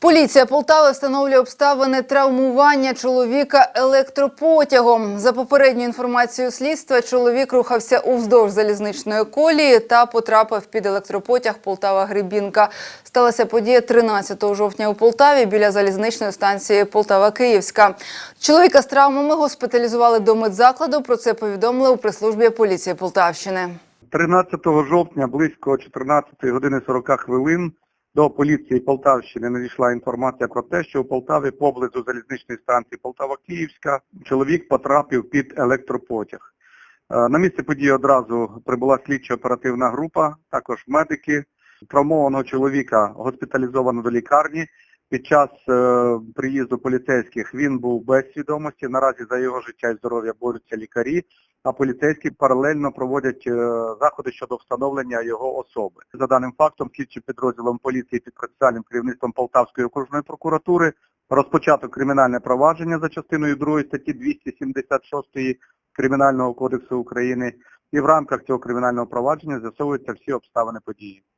Поліція Полтави встановлює обставини травмування чоловіка електропотягом. За попередньою інформацією слідства, чоловік рухався уздовж залізничної колії та потрапив під електропотяг Полтава-Гребінка. Сталася подія 13 жовтня у Полтаві біля залізничної станції Полтава-Київська. Чоловіка з травмами госпіталізували до медзакладу. Про це повідомили у прес-службі поліції Полтавщини. 13 жовтня близько 14 години 40 хвилин до поліції Полтавщини надійшла інформація про те, що у Полтаві поблизу залізничної станції Полтава-Київська чоловік потрапив під електропотяг. Е, На місце події одразу прибула слідчо-оперативна група, також медики. Травмованого чоловіка госпіталізовано до лікарні. Під час е, приїзду поліцейських він був без свідомості. Наразі за його життя і здоров'я борються лікарі, а поліцейські паралельно проводять е, заходи щодо встановлення його особи. За даним фактом, слідчим підрозділом поліції під процесуальним керівництвом Полтавської окружної прокуратури розпочато кримінальне провадження за частиною 2 статті 276 Кримінального кодексу України. І в рамках цього кримінального провадження з'ясовуються всі обставини події.